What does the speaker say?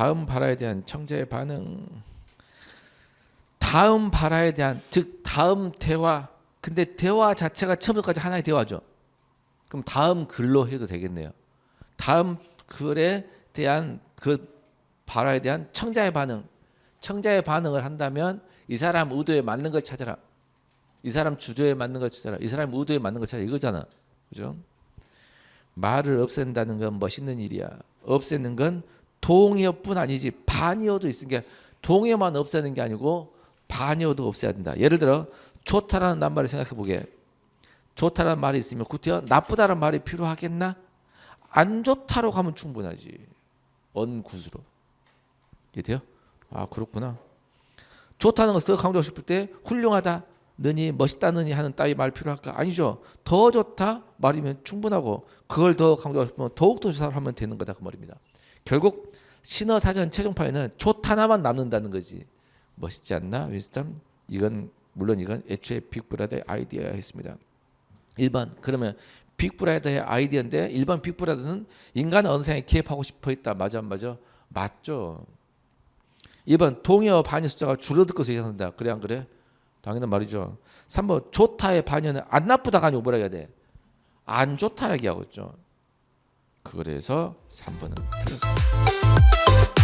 다음 발화에 대한 청자의 반응. 다음 발화에 대한 즉 다음 대화. 근데 대화 자체가 처음부터까지 하나의 대화죠. 그럼 다음 글로 해도 되겠네요. 다음 글에 대한 그 발화에 대한 청자의 반응. 청자의 반응을 한다면 이 사람 의도에 맞는 걸 찾아라. 이 사람 주조에 맞는 걸 찾아라. 이 사람 의도에 맞는 걸 찾아라. 이거잖아. 그죠? 말을 없앤다는 건 멋있는 일이야. 없애는 건 동의어뿐 아니지 반의어도 있는 게 동의어만 없애는 게 아니고 반의어도 없애야 된다. 예를 들어 좋다라는 낱말을 생각해 보게. 좋다라는 말이 있으면 구태여 나쁘다라는 말이 필요하겠나? 안 좋다로 가면 충분하지. 언굿으로. 이해돼요? 아 그렇구나. 좋다는 것을 더 강조하고 싶을 때 훌륭하다, 느니 멋있다느니 하는 따위 말 필요할까? 아니죠. 더 좋다 말이면 충분하고 그걸 더 강조하고 싶으면 더욱더 좋다 하면 되는 거다 그 말입니다. 결국 신어 사전 최종판에는 좋다나만 남는다는 거지. 멋있지 않나 윈스턴? 이건 물론 이건 애초에 빅브라더의 아이디어야 했습니다. 1번 그러면 빅브라더의 아이디어인데 일반 빅브라더는 인간 언성에 기입하고 싶어 했다. 맞아 안 맞아? 맞죠. 2번 동의어 반의 숫자가 줄어들 것을 예상한다. 그래 안 그래? 당연한 말이죠. 3번 좋다의 반의는 안 나쁘다가 아니고 뭐라 해야 돼? 안 좋다라고 하고 있죠. 그래서 3번은 틀렸습니다.